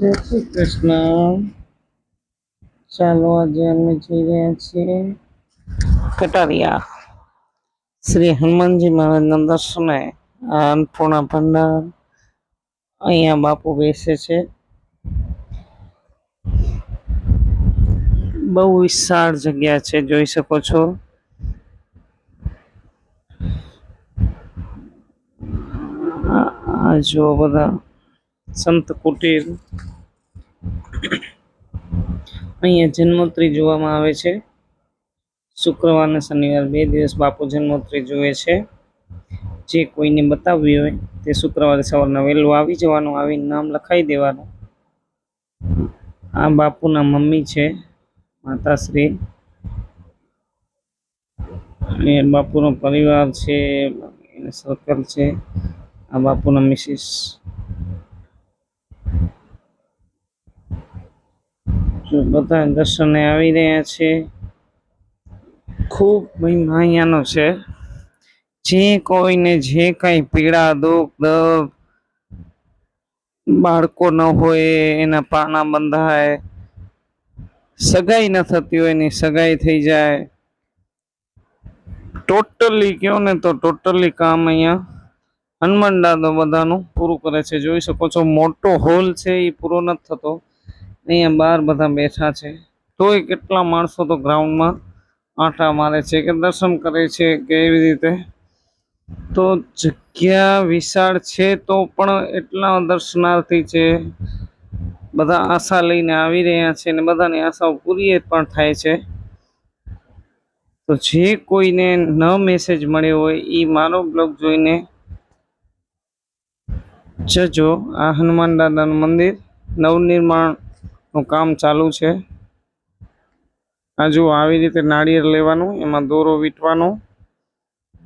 જય શ્રી કૃષ્ણ. ચાલો આજે અમે જઈ રહ્યા છીએ કટારિયા. શ્રી હનુમાનજી મહારાજના દર્શને. આ અન્નપૂર્ણા ભંડાર. અહીંયા બાપુ બેસે છે. બહુ વિશાળ જગ્યા છે, જોઈ શકો છો. આ જુઓ બધા. સંત કુટીર અહીંયા જન્મોત્રી જોવામાં આવે છે. શુક્રવાર અને શનિવાર બે દિવસ બાપુ જન્મોત્રી જોવે છે. જે કોઈને બતાવવી હોય તે શુક્રવારે સવારના વહેલું આવી જવાનું, આવી નામ લખાઈ દેવાનું. આ બાપુના મમ્મી છે, માતાશ્રી. અને બાપુનો પરિવાર છે, એને સર્કલ છે. આ બાપુના મિસિસ જો બધા દર્શને આવી રહ્યા છે. ખૂબ મહિમા અહીંયાનો છે. જે કોઈને જે કાંઈ પીડા, દુઃખ, દર્દ, બાળકો ન હોય, એના પાના બંધાય, સગાઈ ન થતી હોય એની સગાઈ થઈ જાય. ટોટલી કહો ને તો ટોટલી કામ અહીંયા હનુમાન દાદો બધાનું પૂરું કરે છે. જોઈ શકો છો, મોટો હોલ છે એ પૂરો નથી થતો. અહીંયા બહાર બધા બેઠા છે. તોય કેટલા માણસો તો ગ્રાઉન્ડમાં આંટા મારે છે કે દર્શન કરે છે કે એવી રીતે. તો જગ્યા વિશાળ છે તો પણ એટલા દર્શનાર્થી છે. બધા આશા લઈને આવી રહ્યા છે અને બધાની આશાઓ પૂરી પણ થાય છે. તો જે કોઈને ન મેસેજ મળ્યો હોય એ મારો બ્લોગ જોઈને જજો આ હનુમાન દાદાનું મંદિર. નવનિર્માણનું કામ ચાલુ છે. આ જુઓ, આવી રીતે નાળિયેર લેવાનું, એમાં દોરો વીટવાનો.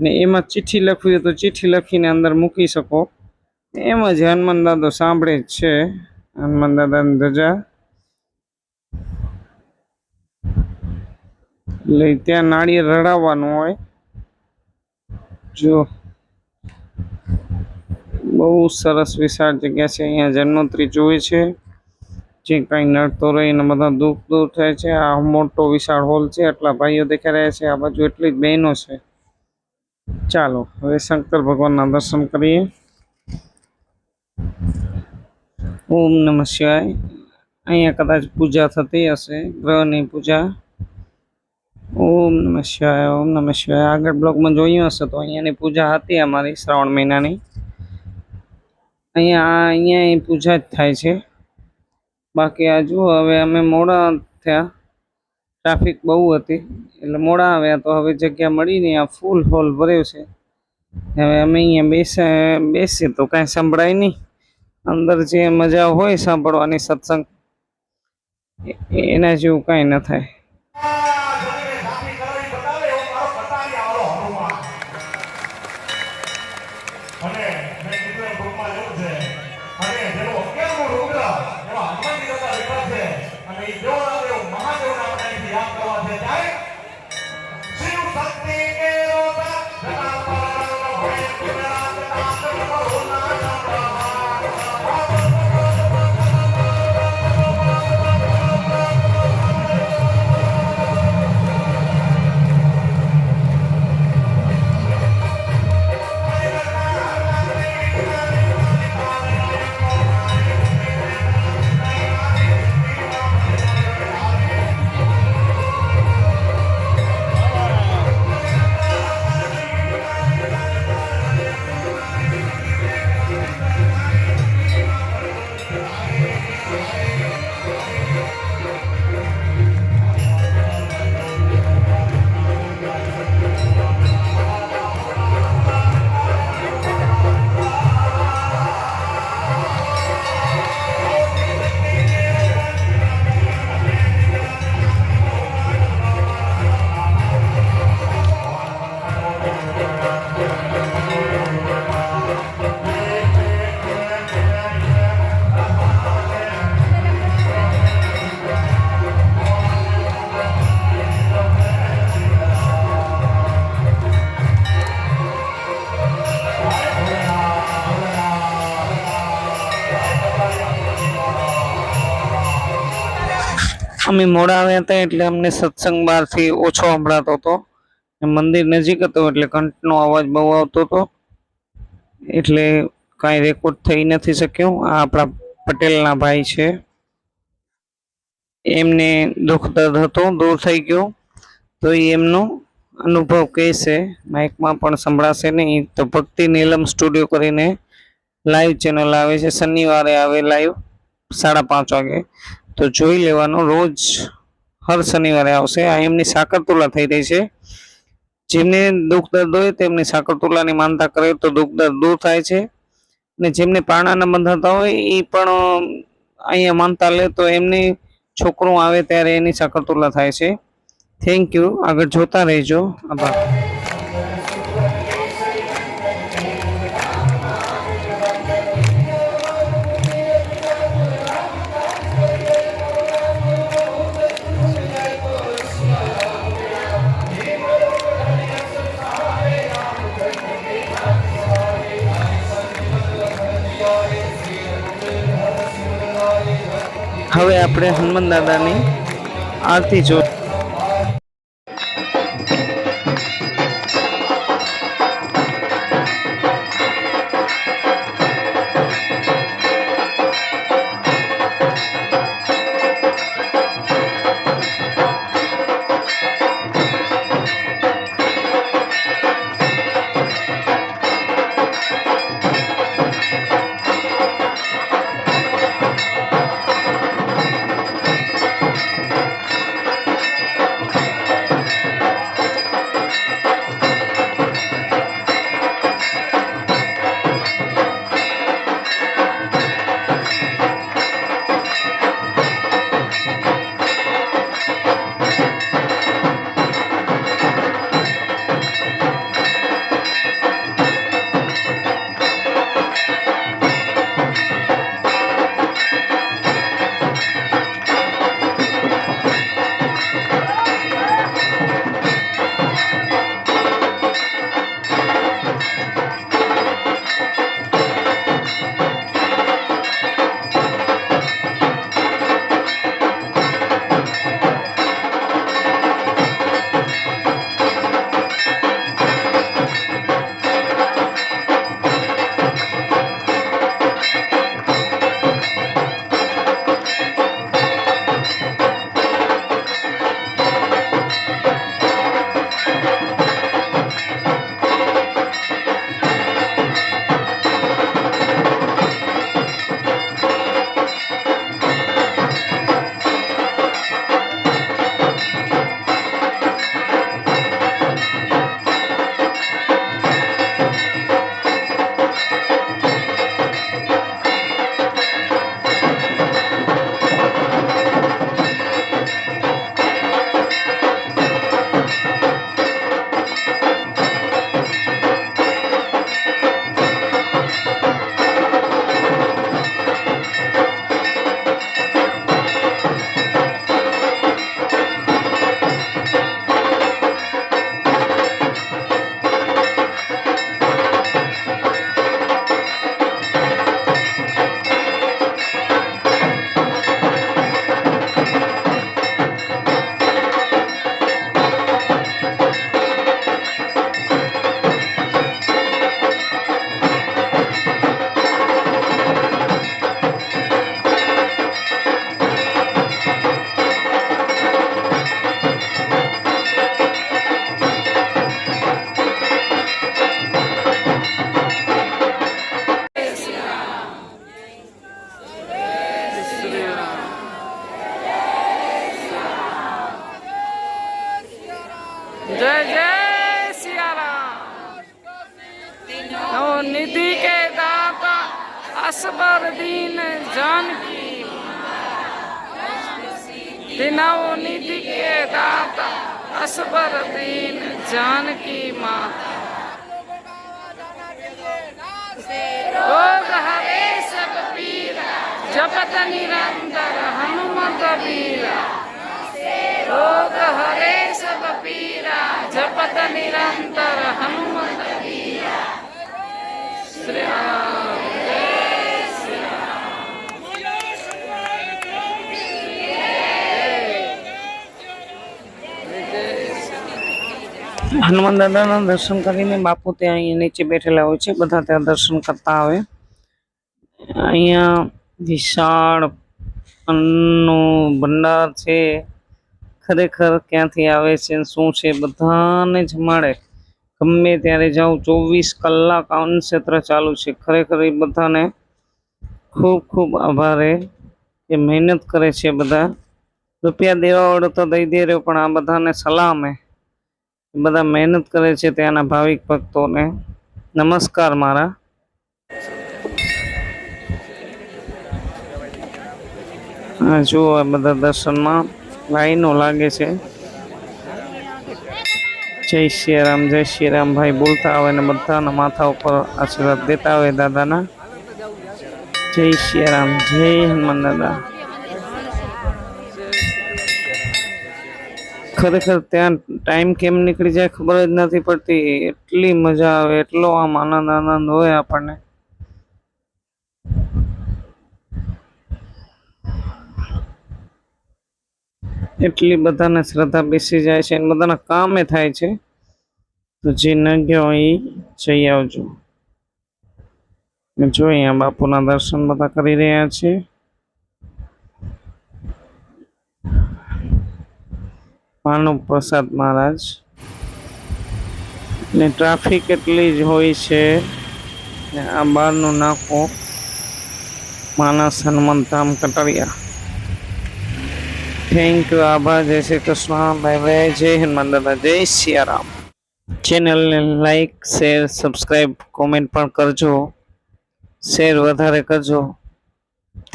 ને એમાં ચિઠ્ઠી લખવી હોય તો ચિઠ્ઠી લખીને અંદર મૂકી શકો. એમાં જ હનુમાન દાદો સાંભળે જ છે. હનુમાન દાદાની ધજા. એટલે ત્યાં નાળિયેર રડાવવાનું હોય. જો. બહુ સરસ વિશાળ જગ્યા છે. અહીંયા જન્મોત્રી જોવે છે. જે કાંઈ નડતો રહી ને બધા દુઃખ દૂર થાય છે. આ મોટો વિશાળ હોલ છે, આટલા ભાઈઓ દેખાઈ રહ્યા છે. આ બાજુ એટલી જ બહેનો છે. ચાલો, હવે શંકર ભગવાનના દર્શન કરીએ. ઓમ નમ શિવાય. અહીંયા કદાચ પૂજા થતી હશે, ગ્રહની પૂજા. ઓમ નમ શિવાય, ઓમ નમ શિવાય. આગળ બ્લોગમાં જોયું હશે તો અહીંયાની પૂજા હતી અમારી શ્રાવણ મહિનાની. અહીંયા અહીંયા પૂજા જ થાય છે. બાકી આ જુઓ, હવે અમે મોડા થયા. ટ્રાફિક બહુ હતી, એટલે મોડા આવ્યા તો હવે જગ્યા મળી નહીં. આ ફૂલ હોલ ભર્યો છે. હવે અમે અહીંયા બેસે, બેસીએ તો કાંઈ સંભળાય નહીં. અંદર જે મજા હોય સાંભળવાની સત્સંગ એના જેવું કાંઈ ન થાય. અમે મોડા આવ્યા હતા એટલે અમને સત્સંગ બહારથી ઓછો સંભળાતો હતો. મંદિર નજીક હતો એટલે કંઠનો અવાજ બહુ આવતો હતો. એટલે કાંઈ રેકોર્ડ થઈ નથી શક્યો. આ આપણા પટેલના ભાઈ છે. એમને દુઃખ દર્દ હતો, દૂર થઈ ગયો. તો એ એમનો અનુભવ કહેશે. માઇકમાં પણ સંભળાશે નહીં. તો ભક્તિ નીલમ સ્ટુડિયો કરીને લાઈવ ચેનલ આવે છે. શનિવારે આવે લાઈવ સાડા પાંચ વાગે. તો જોઈ લેવાનું રોજ હર શનિવારે આવશે. આ એમની સાકરતુલા થઈ રહી છે. જેમને દુઃખ દર્દ હોય તેમની સાકરતુલાની માનતા કરે તો દુઃખ દર્દ દૂર થાય છે. ને જેમને પારણાના બંધાતા હોય એ પણ અહીંયા માનતા લે તો એમની છોકરો આવે ત્યારે એની સાકરતુલા થાય છે. થેન્ક યુ આગળ જોતા રહેજો. આભાર. આપણે હનુમાન દાદાની આરતી જો असबर दीन जानकी दिनव निधि के दाता असबर दीन जानकी माता। रोग हरे सब पीरा जपत निरंतर हनुमत रोग हरे सब पीरा जपत निरंतर हनुमत श्री હનુમાન દાદાના દર્શન કરીને બાપુ ત્યાં અહીંયા નીચે બેઠેલા હોય છે, બધા ત્યાં દર્શન કરતા આવે. અહીંયા વિશાળ અન્નનો ભંડાર છે, ખરેખર ક્યાંથી આવે છે શું છે બધાને જમાડે. ગમે ત્યારે જાઉં ચોવીસ કલાક અન્નક્ષેત્ર ચાલુ છે. ખરેખર એ બધાને ખૂબ ખૂબ આભારે એ મહેનત કરે છે બધા. રૂપિયા દેવા વાળો તો દઈ દે રહ્યો, પણ આ બધાને સલામ બધા મહેનત કરે છે ત્યાંના ભાવિક ભક્તોને. નમસ્કાર મારા. આ બધા દર્શનમાં લાઈનો લાગે છે. જય શ્રી રામ જય શ્રી રામ ભાઈ બોલતા આવે ને બધાના માથા ઉપર આશીર્વાદ દેતા હોય દાદાના. જય શ્રી રામ જય હનુમાન દાદા. ખરેખર ત્યાં ટાઈમ કેમ નીકળી જાય ખબર જ નથી પડતી. એટલી મજા આવે, એટલો આમ આનંદ આનંદ હોય આપણને. એટલી બધાને શ્રદ્ધા બેસી જાય છે અને બધાના કામે થાય છે. તો જે ન ગયો એ જઈ આવજો. જો અહીંયા બાપુના દર્શન બધા કરી રહ્યા છે. માનવ પ્રસાદ મહારાજ. ને ટ્રાફિક એટલી જ હોય છે ને આ બહારનું નાખો. માનસ હનુમાન ધામ કટરિયા. થેન્ક યુ આભાર, જય શ્રી કૃષ્ણ, બાય બાય, જય હનુમાન દાદા, જય સિયારામ. ચેનલને લાઈક શેર સબસ્ક્રાઈબ કોમેન્ટ પણ કરજો. શેર વધારે કરજો.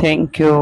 Thank you